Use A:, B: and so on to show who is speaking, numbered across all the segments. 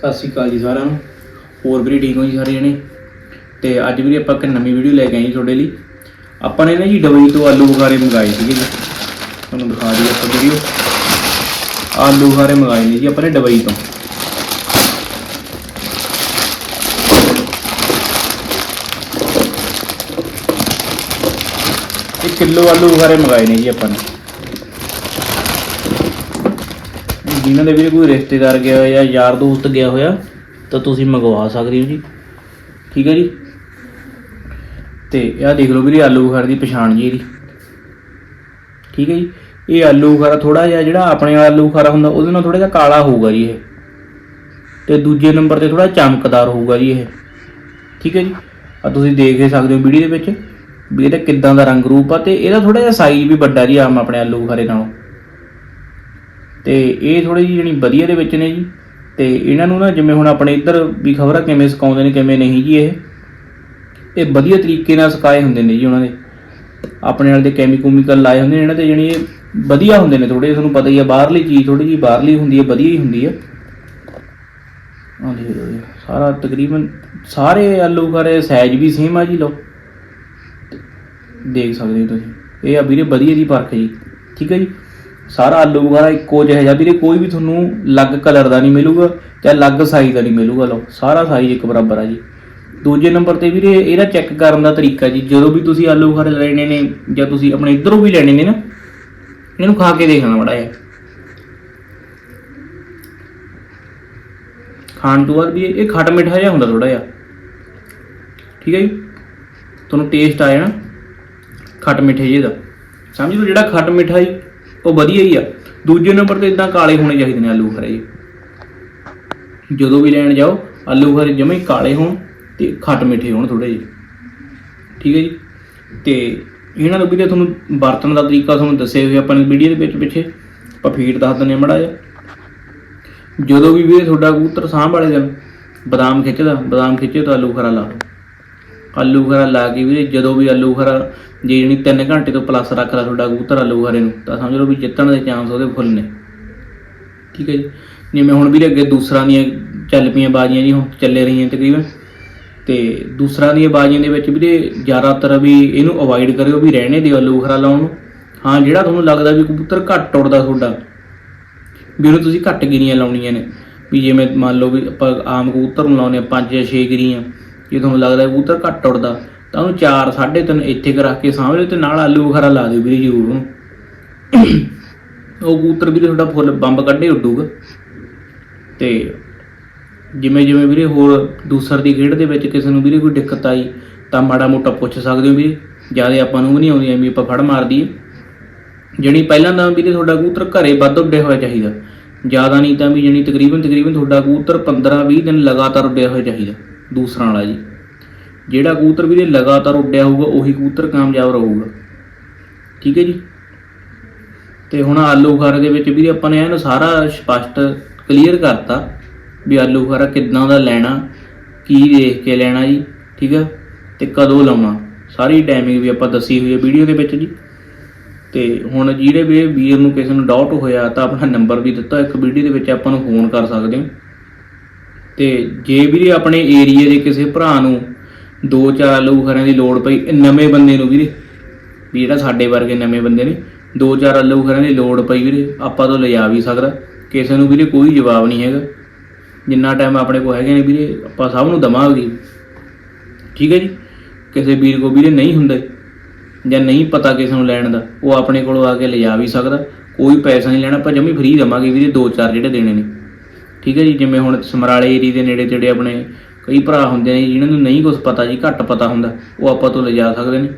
A: ਸਤਿ ਸ਼੍ਰੀ ਅਕਾਲ ਜੀ ਸਾਰਿਆਂ ਨੂੰ। ਹੋਰ ਵੀ ਠੀਕ ਹੋ ਜੀ ਸਾਰੇ ਜਣੇ? ਤੇ ਅੱਜ ਵੀ ਆਪਾਂ ਇੱਕ ਨਵੀਂ ਵੀਡੀਓ ਲੈ ਕੇ ਆਏ ਜੀ ਤੁਹਾਡੇ ਲਈ। ਆਪਾਂ ਨੇ ਨਾ ਜੀ ਡਬਈ ਤੋਂ ਆਲੂ ਬੁਖਾਰੇ ਮੰਗਾਏ ਸੀਗੇ ਜੀ। ਤੁਹਾਨੂੰ ਦਿਖਾ ਦਈਏ ਆਪਾਂ ਵੀਡੀਓ ਆਲੂ ਬੁਖਾਰੇ ਮੰਗਾਏ ਨੇ ਜੀ ਆਪਾਂ ਨੇ ਡਬਈ ਤੋਂ। ਇੱਕ ਕਿਲੋ ਆਲੂ ਬੁਖਾਰੇ ਮੰਗਾਏ ਨੇ ਜੀ ਆਪਾਂ ਨੇ। ਜਿਨ੍ਹਾਂ ਦੇ ਵੀ ਕੋਈ ਰਿਸ਼ਤੇਦਾਰ ਗਿਆ ਹੋਇਆ ਜਾਂ ਯਾਰ ਦੋਸਤ ਗਿਆ ਹੋਇਆ, ਤਾਂ ਤੁਸੀਂ ਮੰਗਵਾ ਸਕਦੇ ਹੋ ਜੀ। ਠੀਕ ਹੈ ਜੀ? ਤੇ ਇਹ ਦੇਖ ਲਓ ਵੀਰੇ ਆਲੂ ਬੁਖਾਰੇ ਦੀ ਪਛਾਣ ਜੀ ਇਹਦੀ। ਠੀਕ ਹੈ ਜੀ? ਇਹ ਆਲੂ ਬੁਖਾਰਾ ਥੋੜਾ ਜਿਹਾ ਜਿਹੜਾ ਆਪਣੇ ਆਲੂ ਬੁਖਾਰਾ ਹੁੰਦਾ, ਉਹਦੇ ਨਾਲ ਥੋੜਾ ਜਿਹਾ ਕਾਲਾ ਹੋਊਗਾ ਜੀ ਇਹ। ਤੇ ਦੂਜੇ ਨੰਬਰ ਤੇ ਥੋੜਾ ਚਮਕਦਾਰ ਹੋਊਗਾ ਜੀ ਇਹ। ਠੀਕ ਹੈ ਜੀ? ਆ ਤੁਸੀਂ ਦੇਖ ਹੀ ਸਕਦੇ ਹੋ ਵੀਡੀਓ ਦੇ ਵਿੱਚ ਵੀ ਇਹਦਾ ਕਿੱਦਾਂ ਦਾ ਰੰਗ ਰੂਪ ਆ, ਤੇ ਇਹਦਾ ਥੋੜਾ ਜਿਹਾ ਸਾਈਜ਼ ਵੀ ਵੱਡਾ ਜੀ ਆਮ ਆਪਣੇ ਆਲੂ ਬੁਖਾਰੇ ਨਾਲੋਂ। ਤੇ ਇਹ ਥੋੜੀ ਜਿਹੀ ਜਣੀ ਵਧੀਆ ਦੇ ਵਿੱਚ ਨੇ ਜੀ। ਤੇ ਇਹਨਾਂ ਨੂੰ ਨਾ ਜਿਵੇਂ ਹੁਣ ਆਪਣੇ ਇੱਧਰ ਵੀ ਖਬਰਾਂ ਕਿਵੇਂ ਸੁਕਾਉਂਦੇ ਨੇ, ਕਿਵੇਂ ਨਹੀਂ ਜੀ ਇਹ। ਇਹ ਵਧੀਆ ਤਰੀਕੇ ਨਾਲ ਸਿਖਾਏ ਹੁੰਦੇ ਨੇ ਜੀ ਉਹਨਾਂ ਦੇ। ਆਪਣੇ ਨਾਲ ਦੇ ਕੈਮੀਕਲ ਲਾਏ ਹੁੰਦੇ ਨੇ ਇਹਨਾਂ ਤੇ ਜਣੀ ਇਹ ਵਧੀਆ ਹੁੰਦੇ ਨੇ ਥੋੜੇ ਤੁਹਾਨੂੰ ਪਤਾ ਹੀ ਆ, ਬਾਹਰਲੀ ਚੀਜ਼ ਥੋੜੀ ਜੀ ਬਾਹਰਲੀ ਹੁੰਦੀ ਹੈ, ਵਧੀਆ ਹੀ ਹੁੰਦੀ ਹੈ। ਆਹ ਦੇਖ ਸਾਰਾ ਤਕਰੀਬਨ ਸਾਰੇ ਆਲੂ ਖਾਰੇ ਸਾਈਜ਼ ਵੀ ਸੇਮ ਆ ਜੀ, ਲਓ। ਦੇਖ ਸਕਦੇ ਹੋ ਤੁਸੀਂ। ਇਹ ਆ ਵੀਰੇ ਵਧੀਆ ਜੀ ਪਰਖ ਜੀ। ਠੀਕ ਹੈ ਜੀ? ਸਾਰਾ ਆਲੂ ਵਗੈਰਾ ਇੱਕੋ ਜਿਹਾ ਜਿਹਾ ਵੀਰੇ ਕੋਈ ਵੀ ਤੁਹਾਨੂੰ ਅਲੱਗ ਕਲਰ ਦਾ ਨਹੀਂ ਮਿਲੂਗਾ ਤੇ ਅਲੱਗ ਸਾਈਜ਼ ਦਾ ਨਹੀਂ ਮਿਲੂਗਾ ਲਓ, ਸਾਰਾ ਸਾਈਜ਼ ਇੱਕ ਬਰਾਬਰ ਆ ਜੀ। ਦੂਜੇ ਨੰਬਰ ਤੇ ਵੀਰੇ, ਇਹਦਾ ਚੈੱਕ ਕਰਨ ਦਾ ਤਰੀਕਾ ਜੀ, ਜਦੋਂ ਵੀ ਤੁਸੀਂ ਆਲੂ ਬੁਖਾਰੇ ਲੈਣੇ ਨੇ ਜਾਂ ਤੁਸੀਂ ਆਪਣੇ ਇਧਰੋਂ ਵੀ ਲੈਣੇ ਨੇ ਨਾ, ਇਹਨੂੰ ਖਾ ਕੇ ਦੇਖਣਾ ਮੜਾ ਜਿਹਾ। ਖਾਣ ਤੋਂ ਬਾਅਦ ਵੀ ਇਹ ਇਹ ਖੱਟ ਮਿੱਠਾ ਜਿਹਾ ਹੁੰਦਾ ਥੋੜਾ ਜਿਹਾ। ਠੀਕ ਹੈ ਜੀ? ਤੁਹਾਨੂੰ ਟੇਸਟ ਆ ਜਾਣਾ ਖੱਟ ਮਿੱਠੇ ਜਿਹੇ ਦਾ। ਸਮਝ ਲਓ ਜਿਹੜਾ ਖੱਟ ਮਿੱਠਾ ਜੀ ਉਹ ਵਧੀਆ ਹੀ ਆ। ਦੂਜੇ ਨੰਬਰ ਤੇ ਇਦਾਂ ਕਾਲੇ ਹੋਣੇ ਚਾਹੀਦੇ ਨੇ ਆਲੂ ਬੁਖਾਰੇ ਜੀ ਜਦੋਂ ਵੀ ਲੈਣ ਜਾਓ, ਆਲੂ ਬੁਖਾਰੇ ਜਮੇ ਕਾਲੇ ਹੋਣ ਤੇ ਖੱਟ ਮਿੱਠੇ ਹੋਣ ਥੋੜੇ ਜਿਹੇ। ਠੀਕ ਹੈ ਜੀ? ਤੇ ਇਹਨਾਂ ਨੂੰ ਵੀ ਤੇ ਤੁਹਾਨੂੰ ਵਰਤਣ ਦਾ ਤਰੀਕਾ ਤੁਹਾਨੂੰ ਦੱਸੇ ਹੋਏ ਆਪਾਂ ਨੇ ਵੀਡੀਓ ਦੇ ਵਿੱਚ ਪਿੱਛੇ। ਆਪਾਂ ਫੀਡ ਦੱਸ ਦਿੰਦੇ ਮੜਾ ਜਿਹਾ। ਜਦੋਂ ਵੀ ਵੀਰੇ ਤੁਹਾਡਾ ਕਬੂਤਰ ਸਾਂਭ ਵਾਲੇ ਦਿਨ, ਬਦਾਮ ਖਿੱਚਦਾ, ਬਦਾਮ ਖਿੱਚੇ ਤਾਂ ਆਲੂ ਖਰਾ ਲਾ ਆਲੂ ਖਰਾ ਲਾ ਕੇ ਵੀਰੇ, ਜਦੋਂ ਵੀ ਆਲੂ ਖਰਾ, ਜੇ ਜਣੀ 3 ਘੰਟੇ ਤੋਂ ਪਲੱਸ ਰੱਖਦਾ ਤੁਹਾਡਾ ਕਬੂਤਰ ਆਲੂ ਖਰੇ ਨੂੰ, ਤਾਂ ਸਮਝ ਲਓ ਵੀ ਜਿੱਤਣ ਦੇ ਚਾਂਸ ਉਹਦੇ ਫੁੱਲ ਨੇ। ਠੀਕ ਹੈ ਜੀ? ਜਿਵੇਂ ਹੁਣ ਵੀਰੇ ਅੱਗੇ ਦੂਸਰਾ ਦੀਆਂ ਚੱਲ ਪਈਆਂ ਬਾਜ਼ੀਆਂ ਜੀ, ਹੁਣ ਚੱਲੇ ਰਹੀਆਂ ਤਕਰੀਬਨ। ਤੇ ਦੂਸਰਾ ਦੀਆਂ ਬਾਜ਼ੀਆਂ ਦੇ ਵਿੱਚ ਵੀਰੇ ਜ਼ਿਆਦਾਤਰ ਵੀ ਇਹਨੂੰ ਅਵੋਇਡ ਕਰਿਓ ਵੀ ਰਹਿਣੇ ਦਿਓ ਆਲੂ ਖਰਾ ਲਾਉਣ ਨੂੰ। ਹਾਂ, ਜਿਹੜਾ ਤੁਹਾਨੂੰ ਲੱਗਦਾ ਵੀ ਕਬੂਤਰ ਘੱਟ ਉੱਡਦਾ ਤੁਹਾਡਾ, ਵੀ ਉਹਨੂੰ ਤੁਸੀਂ ਘੱਟ ਗਿਰੀਆਂ ਲਾਉਣੀਆਂ ਨੇ। ਵੀ ਜਿਵੇਂ ਮੰਨ ਲਓ ਵੀ ਆਪਾਂ ਆਮ ਕਬੂਤਰ ਨੂੰ ਲਾਉਨੇ ਆ 5 ਜਾਂ 6 ਗਿਰੀਆਂ। ਜੇ ਤੁਹਾਨੂੰ ਲੱਗਦਾ ਕਬੂਤਰ ਘੱਟ ਉੱਡਦਾ ਤਾਂ ਉਹਨੂੰ 4 3.5 ਇੱਥੇ ਕੁ ਰੱਖ ਕੇ ਸਾਹਮਣੇ ਤੇ ਨਾਲ ਆਲੂ ਬੁਖਾਰਾ ਲਾ ਦਿਓ ਵੀਰੇ ਜ਼ਰੂਰ ਉਹਨੂੰ। ਉਹ ਕਬੂਤਰ ਵੀਰੇ ਤੁਹਾਡਾ ਫੁੱਲ ਬੰਬ ਕੱਢੇ ਉੱਡੂਗਾ। ਤੇ ਜਿਵੇਂ ਜਿਵੇਂ ਵੀਰੇ ਹੋਰ ਦੂਸਰ ਦੀ ਖੇਡ ਦੇ ਵਿੱਚ ਕਿਸੇ ਨੂੰ ਵੀਰੇ ਕੋਈ ਦਿੱਕਤ ਆਈ, ਤਾਂ ਮਾੜਾ ਮੋਟਾ ਪੁੱਛ ਸਕਦੇ ਹੋ ਵੀਰੇ। ਜ਼ਿਆਦਾ ਆਪਾਂ ਨੂੰ ਨਹੀਂ ਆਉਂਦੀ, ਐਵੇਂ ਆਪਾਂ ਫੜ ਮਾਰਦੀ ਦਈਏ। ਪਹਿਲਾਂ ਤਾਂ ਵੀਰੇ ਤੁਹਾਡਾ ਕਬੂਤਰ ਘਰੇ ਵੱਧ ਉੱਡਿਆ ਹੋਇਆ ਚਾਹੀਦਾ। ਜ਼ਿਆਦਾ ਨਹੀਂ ਤਾਂ ਵੀ ਜਣੀ ਤਕਰੀਬਨ ਤਕਰੀਬਨ ਤੁਹਾਡਾ ਕਬੂਤਰ 15-20 ਦਿਨ ਲਗਾਤਾਰ ਉੱਡਿਆ ਹੋਇਆ ਚਾਹੀਦਾ। ਦੂਸਰਾ ਵਾਲਾ ਜੀ। ਜਿਹੜਾ ਕਬੂਤਰ ਵੀਰੇ ਲਗਾਤਾਰ ਉੱਡਿਆ ਹੋਊਗਾ, ਉਹੀ ਕਬੂਤਰ ਕਾਮਯਾਬ ਰਹੂਗਾ। ਠੀਕ ਹੈ ਜੀ? ਤੇ ਹੁਣ ਆਲੂ ਬੁਖਾਰੇ ਦੇ ਵਿੱਚ ਵੀਰੇ ਆਪਾਂ ਨੇ ਇਹਨੂੰ ਸਾਰਾ ਸਪਸ਼ਟ ਕਲੀਅਰ ਕਰਤਾ ਵੀ ਆਲੂ ਬੁਖਾਰਾ ਕਿੱਦਾਂ ਦਾ ਲੈਣਾ, ਕੀ ਦੇਖ ਕੇ ਲੈਣਾ ਜੀ, ਠੀਕ ਹੈ? ਤੇ ਕਦੋਂ ਲਾਉਣਾ। ਸਾਰੀ ਟਾਈਮਿੰਗ ਵੀ ਆਪਾਂ ਦੱਸੀ ਹੋਈ ਹੈ ਵੀਡੀਓ ਦੇ ਵਿੱਚ ਜੀ। ਤੇ ਹੁਣ ਜਿਹੜੇ ਵੀ ਵੀਰ ਨੂੰ ਕਿਸੇ ਨੂੰ ਡਾਊਟ ਹੋਇਆ ਤਾਂ ਆਪਣਾ ਨੰਬਰ ਵੀ ਦਿੱਤਾ। ਇੱਕ ਵੀਡੀਓ ਦੇ ਵਿੱਚ ਆਪਾਂ ਨੂੰ ਫੋਨ ਕਰ ਸਕਦੇ ਹੋ। ਤੇ ਜੇ ਵੀਰੇ ਆਪਣੇ ਏਰੀਆ ਦੇ ਕਿਸੇ ਭਰਾ ਨੂੰ ਦੋ ਚਾਰ ਆਲੂ ਬੁਖਾਰਿਆਂ ਦੀ ਲੋੜ ਪਈ ਨਵੇਂ ਬੰਦੇ ਨੂੰ ਵੀਰੇ, ਵੀ ਜਿਹੜਾ ਸਾਡੇ ਵਰਗੇ ਨਵੇਂ ਬੰਦੇ ਨੇ, ਦੋ ਚਾਰ ਆਲੂ ਬੁਖਾਰਿਆਂ ਦੀ ਲੋੜ ਪਈ ਵੀਰੇ, ਆਪਾਂ ਤੋਂ ਲਿਜਾ ਵੀ ਸਕਦਾ, ਕਿਸੇ ਨੂੰ ਵੀਰੇ ਕੋਈ ਜਵਾਬ ਨਹੀਂ ਹੈਗਾ। ਜਿੰਨਾ ਟਾਈਮ ਆਪਣੇ ਕੋਲ ਹੈਗੇ ਨੇ ਵੀਰੇ, ਆਪਾਂ ਸਭ ਨੂੰ ਦਵਾਂਗੇ। ਠੀਕ ਹੈ ਜੀ? ਕਿਸੇ ਵੀਰ ਕੋ ਵੀਰੇ ਨਹੀਂ ਹੁੰਦੇ, ਜਾਂ ਨਹੀਂ ਪਤਾ ਕਿਸੇ ਨੂੰ ਲੈਣ ਦਾ, ਉਹ ਆਪਣੇ ਕੋਲੋਂ ਆ ਕੇ ਲਿਜਾ ਵੀ ਸਕਦਾ, ਕੋਈ ਪੈਸਾ ਨਹੀਂ ਲੈਣਾ, ਆਪਾਂ ਜਮੀ ਫ੍ਰੀ ਦੇਵਾਂਗੇ ਵੀਰੇ, ਦੋ ਚਾਰ ਜਿਹੜੇ ਦੇਣੇ ਨੇ। ਠੀਕ ਹੈ ਜੀ, ਜਿਵੇਂ ਹੁਣ ਸਮਰਾਲੇ ਏਰੀਏ ਦੇ ਨੇੜੇ ਤੇੜੇ ਆਪਣੇ ਕਈ ਭਰਾ ਹੁੰਦੇ ਨੇ ਜਿਨ੍ਹਾਂ ਨੂੰ ਨਹੀਂ ਕੁਝ ਪਤਾ ਜੀ, ਘੱਟ ਪਤਾ ਹੁੰਦਾ, ਉਹ ਆਪਾਂ ਤੋਂ ਲਿਜਾ ਸਕਦੇ ਨੇ।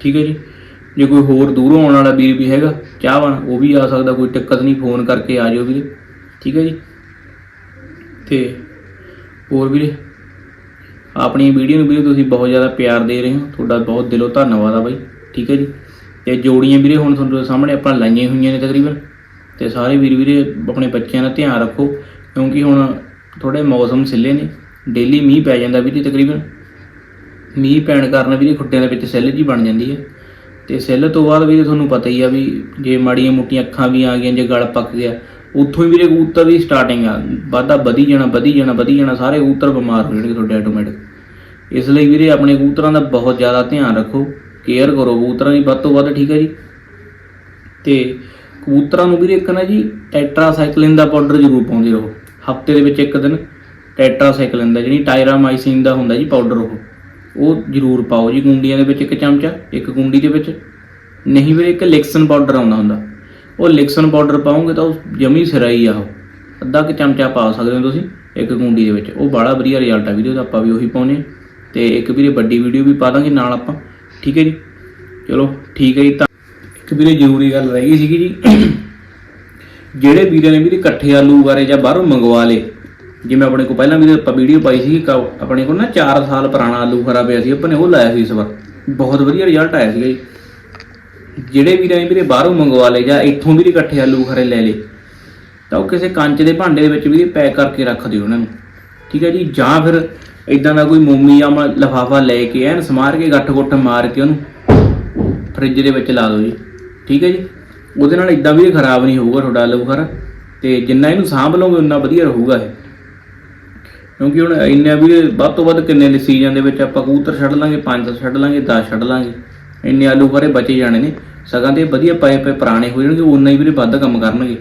A: ਠੀਕ ਹੈ ਜੀ, ਜੇ ਕੋਈ ਹੋਰ ਦੂਰੋਂ ਆਉਣ ਵਾਲਾ ਵੀਰ ਵੀ ਹੈਗਾ, ਚਾਹਵਾਨ, ਉਹ ਵੀ ਆ ਸਕਦਾ, ਕੋਈ ਦਿੱਕਤ ਨਹੀਂ, ਫੋਨ ਕਰਕੇ ਆ ਜਾਓ ਵੀਰੇ। ਠੀਕ ਹੈ ਜੀ, ਤੇ ਹੋਰ ਵੀਰੇ ਆਪਣੀ ਵੀਡੀਓ ਨੂੰ ਵੀਰੇ ਤੁਸੀਂ ਬਹੁਤ ਜ਼ਿਆਦਾ ਪਿਆਰ ਦੇ ਰਹੇ ਹੋ, ਤੁਹਾਡਾ ਬਹੁਤ ਦਿਲੋਂ ਧੰਨਵਾਦ ਆ ਬਾਈ। ਠੀਕ ਹੈ ਜੀ, ਤੇ ਜੋੜੀਆਂ ਵੀਰੇ ਹੁਣ ਤੁਹਾਨੂੰ ਸਾਹਮਣੇ ਆਪਾਂ ਲਾਈਆਂ ਹੋਈਆਂ ਨੇ ਤਕਰੀਬਨ। ਤੇ ਸਾਰੇ ਵੀਰ ਵੀਰੇ ਆਪਣੇ ਬੱਚਿਆਂ ਦਾ ਧਿਆਨ ਰੱਖੋ, ਕਿਉਂਕਿ ਹੁਣ ਥੋੜੇ ਮੌਸਮ ਸਿੱਲੇ ਨੇ ਡੇਲੀ ਮੀਂਹ ਪੈ ਜਾਂਦਾ ਵੀਰੇ ਤਕਰੀਬਨ। ਮੀਂਹ ਪੈਣ ਕਾਰਨ ਵੀਰੇ ਖੁੱਟਿਆਂ ਦੇ ਵਿੱਚ ਸੈੱਲ ਜੀ ਬਣ ਜਾਂਦੀ ਹੈ। ਤੇ ਸੈੱਲ ਤੋਂ ਬਾਅਦ ਵੀਰੇ ਤੁਹਾਨੂੰ ਪਤਾ ਹੀ ਆ ਵੀ ਜੇ ਮਾੜੀਆਂ ਮੋਟੀਆਂ ਅੱਖਾਂ ਵੀ ਆ ਗਈਆਂ, ਜੇ ਗਲ ਪੱਕ ਗਿਆ, ਉੱਥੋਂ ਹੀ ਵੀਰੇ ਕਬੂਤਰ ਦੀ ਸਟਾਰਟਿੰਗ ਆ। ਵਾਧਾ ਵਧੀ ਜਾਣਾ ਵਧੀ ਜਾਣਾ ਵਧੀ ਜਾਣਾ, ਸਾਰੇ ਕਬੂਤਰ ਬਿਮਾਰ ਹੋ ਜਾਣਗੇ ਤੁਹਾਡੇ ਆਟੋਮੈਟਿਕ ਇਸ ਲਈ ਵੀਰੇ ਆਪਣੇ ਕਬੂਤਰਾਂ ਦਾ ਬਹੁਤ ਜ਼ਿਆਦਾ ਧਿਆਨ ਰੱਖੋ ਕੇਅਰ ਕਰੋ ਕਬੂਤਰਾਂ ਦੀ, ਵੱਧ ਤੋਂ ਵੱਧ ਠੀਕ ਹੈ ਜੀ। ਤੇ ਕਬੂਤਰਾਂ ਨੂੰ ਵੀਰੇ ਇੱਕ ਨਾ ਜੀ ਟੈਟਰਾਸਾਈਕਲਿਨ ਦਾ ਪਾਊਡਰ ਜ਼ਰੂਰ ਪਾਉਂਦੇ ਰਹੋ। ਹਫ਼ਤੇ ਦੇ ਵਿੱਚ ਇੱਕ ਦਿਨ ਟੈਟਰਾਸਾਈਕਲਿਨ ਦਾ, ਜਿਹੜੀ ਟਾਇਰਾਮਾਈਸਿਨ ਦਾ ਹੁੰਦਾ ਜੀ ਪਾਊਡਰ ਉਹ ਉਹ ਜ਼ਰੂਰ ਪਾਓ ਜੀ ਗੁੰਡੀਆਂ ਦੇ ਵਿੱਚ ਇੱਕ ਚਮਚਾ, ਇੱਕ ਗੁੰਡੀ ਦੇ ਵਿੱਚ। ਨਹੀਂ ਵੀਰੇ, ਇੱਕ ਲਿਕਸਨ ਪਾਊਡਰ ਆਉਂਦਾ ਹੁੰਦਾ। ਉਹ ਲਿਕਸਨ ਪਾਊਡਰ ਪਾਓਗੇ ਤਾਂ ਉਹ ਜਮੀ ਸਿਰਾਈ ਆ ਉਹ। ਅੱਧਾ ਕੁ ਚਮਚਾ ਪਾ ਸਕਦੇ ਹੋ ਤੁਸੀਂ ਇੱਕ ਗੁੰਡੀ ਦੇ ਵਿੱਚ। ਉਹ ਬੜਾ ਵਧੀਆ ਰਿਜ਼ਲਟ ਆ ਵੀਰੇ, ਉਹਦਾ ਆਪਾਂ ਵੀ ਉਹੀ ਪਾਉਨੇ ਆ। ਤੇ ਇੱਕ ਵੀਰੇ ਵੱਡੀ ਵੀਡੀਓ ਵੀ ਪਾ ਦਾਂਗੇ ਨਾਲ ਆਪਾਂ। ਠੀਕ ਹੈ ਜੀ? ਚਲੋ, ਠੀਕ ਹੈ ਜੀ ਤਾਂ ਇੱਕ ਵੀਰੇ ਜ਼ਰੂਰੀ ਗੱਲ ਰਹਿ ਗਈ ਸੀਗੀ ਜੀ। ਜਿਹੜੇ ਵੀਰਾਂ ਨੇ ਵੀਰੇ ਇਕੱਠੇ ਆਲੂ ਬਾਰੇ ਜਾਂ ਬਾਹਰੋਂ ਮੰਗਵਾ ਲੇ ਜਿਵੇਂ ਆਪਣੇ ਕੋਲ ਪਹਿਲਾਂ ਵੀਰੇ ਆਪਾਂ ਵੀਡੀਓ ਪਾਈ ਸੀ ਆਪਣੇ ਕੋਲ ਨਾ 4 ਸਾਲ ਪੁਰਾਣਾ ਆਲੂ ਖਰਾ ਪਿਆ ਸੀ, ਆਪਾਂ ਨੇ ਉਹ ਲਾਇਆ ਸੀ ਇਸ ਵਾਰ। ਬਹੁਤ ਵਧੀਆ ਰਿਜ਼ਲਟ ਆਇਆ ਸੀਗਾ ਜੀ। ਜਿਹੜੇ ਵੀਰਾਂ ਨੇ ਵੀਰੇ ਬਾਹਰੋਂ ਮੰਗਵਾ ਲੇ ਜਾਂ ਇੱਥੋਂ ਵੀਰੇ ਇਕੱਠੇ ਆਲੂ ਖਰੇ ਲੈ ਲੇ ਤਾਂ ਉਹ ਕਿਸੇ ਕੰਚ ਦੇ ਭਾਂਡੇ ਦੇ ਵਿੱਚ ਵੀਰੇ ਪੈਕ ਕਰਕੇ ਰੱਖ ਦਿਓ ਉਹਨਾਂ ਨੂੰ। ਠੀਕ ਹੈ ਜੀ, ਜਾਂ ਫਿਰ ਇਦਾਂ ਦਾ ਕੋਈ ਮੋਮੀ ਜਾਂ ਲਫਾਫਾ ਲੈ ਕੇ ਐਨ ਸਮਾਰ ਕੇ ਗੱਠ-ਗੁੱਠ ਮਾਰ ਕੇ ਉਹਨੂੰ ਫ੍ਰਿਜ ਦੇ ਵਿੱਚ ਲਾ ਦਿਓ ਜੀ। ਠੀਕ ਹੈ ਜੀ? ਉਹਦੇ ਨਾਲ ਇਦਾਂ ਵੀ ਇਹ ਖਰਾਬ ਨਹੀਂ ਹੋਊਗਾ, ਤੁਹਾਡਾ ਆਲੂ ਬੁਖਾਰਾ। ਤੇ ਜਿੰਨਾ ਇਹਨੂੰ ਸਾਂਭ ਲਓਗੇ, ਉਨਾ ਵਧੀਆ ਰਹੂਗਾ ਇਹ। ਕਿਉਂਕਿ ਹੁਣ ਇੰਨਾ ਵੀ ਵੱਧ ਤੋਂ ਵੱਧ ਕਿੰਨੇ ਦੇ ਸੀਜ਼ਨ ਦੇ ਵਿੱਚ ਆਪਾਂ ਕਬੂਤਰ ਛੱਡ ਲਾਂਗੇ, ਪੰਜ ਛੱਡ ਲਾਂਗੇ 10 ਛੱਡ ਲਾਂਗੇ। ਇੰਨੇ ਆਲੂ ਬੁਖਾਰੇ ਬਚੇ ਜਾਣੇ ਨੇ। ਸਗਾਂ ਤੇ ਵਧੀਆ ਪਏ ਪਏ ਪੁਰਾਣੇ ਹੋ ਜਾਣਗੇ, ਉਨਾ ਹੀ ਵੀਰੇ ਵੱਧ ਕੰਮ ਕਰਨਗੇ।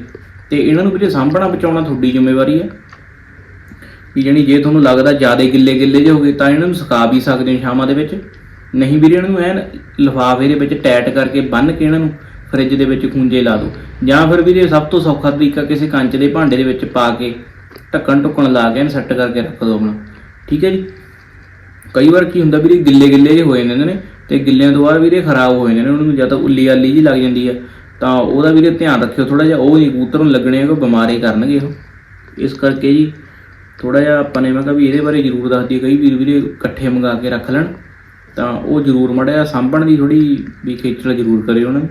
A: ਤੇ ਇਹਨਾਂ ਨੂੰ ਵੀਰੇ ਸਾਂਭਣਾ, ਬਚਾਉਣਾ ਤੁਹਾਡੀ ਜ਼ਿੰਮੇਵਾਰੀ ਹੈ। ਵੀ ਜਾਣੀ ਜੇ ਤੁਹਾਨੂੰ ਲੱਗਦਾ ਜ਼ਿਆਦਾ ਗਿੱਲੇ ਗਿੱਲੇ ਜਿਹੇ ਹੋ ਗਏ, ਤਾਂ ਇਹਨਾਂ ਨੂੰ ਸੁਕਾ ਵੀ ਸਕਦੇ ਹੋ ਸ਼ਾਮਾਂ ਦੇ ਵਿੱਚ। ਨਹੀਂ ਵੀਰੇ, ਇਹਨਾਂ ਨੂੰ ਐਨ ਲਿਫਾਫੇ ਦੇ ਵਿੱਚ ਟੈਟ ਕਰਕੇ ਬੰਨ ਕੇ ਇਹਨਾਂ ਨੂੰ ਫ੍ਰਿਜ ਦੇ ਵਿੱਚ ਖੁੰਝੇ ਲਾ ਦਿਓ ਜਾਂ ਫਿਰ ਵੀਰੇ ਸਭ ਤੋਂ ਸੌਖਾ ਤਰੀਕਾ ਕਿਸੇ ਕੰਚ ਦੇ ਭਾਂਡੇ ਦੇ ਵਿੱਚ ਪਾ ਕੇ ਢੱਕਣ ਢੁੱਕਣ ਲਾ ਕੇ ਇਹਨੂੰ ਸੈੱਟ ਕਰਕੇ ਰੱਖ ਦਿਓ ਆਪਣਾ। ਠੀਕ ਹੈ ਜੀ? ਕਈ ਵਾਰ ਕੀ ਹੁੰਦਾ ਵੀਰੇ, ਗਿੱਲੇ ਗਿੱਲੇ ਜਿਹੇ ਹੋ ਜਾਂਦੇ ਨੇ ਤੇ ਗਿੱਲਿਆਂ ਤੋਂ ਬਾਅਦ ਵੀਰੇ ਖਰਾਬ ਹੋ ਜਾਂਦੇ ਨੇ, ਉਹਨਾਂ ਨੂੰ ਜਾਂ ਤਾਂ ਉੱਲੀ ਆਲੀ ਜੀ ਲੱਗ ਜਾਂਦੀ ਆ। ਤਾਂ ਉਹਦਾ ਵੀਰੇ ਧਿਆਨ ਰੱਖਿਓ ਥੋੜਾ ਜਿਹਾ, ਉਹ ਨਹੀਂ ਕਬੂਤਰ ਨੂੰ ਲੱਗਣੇ ਕਿ ਬਿਮਾਰੀ ਕਰਨਗੇ ਉਹ ਇਸ ਕਰਕੇ ਜੀ ਥੋੜਾ ਜਿਹਾ ਆਪਾਂ ਨੇ ਮੈਂ ਕਿਹਾ ਵੀ ਇਹਦੇ ਬਾਰੇ ਜ਼ਰੂਰ ਦੱਸ ਦਈਏ ਕਈ ਵੀਰ ਵੀਰੇ ਇਕੱਠੇ ਮੰਗਾ ਕੇ ਰੱਖ ਲੈਣ। ਤਾਂ ਉਹ ਜ਼ਰੂਰ ਮੜਿਆ ਸਾਂਭਣ ਦੀ ਥੋੜੀ ਵੀ ਖੇਚਲ ਜ਼ਰੂਰ ਕਰਿਓ ਉਹਨਾਂ ਨੂੰ।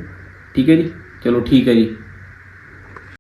A: ਠੀਕ ਹੈ ਜੀ? ਚਲੋ ਠੀਕ ਹੈ ਜੀ।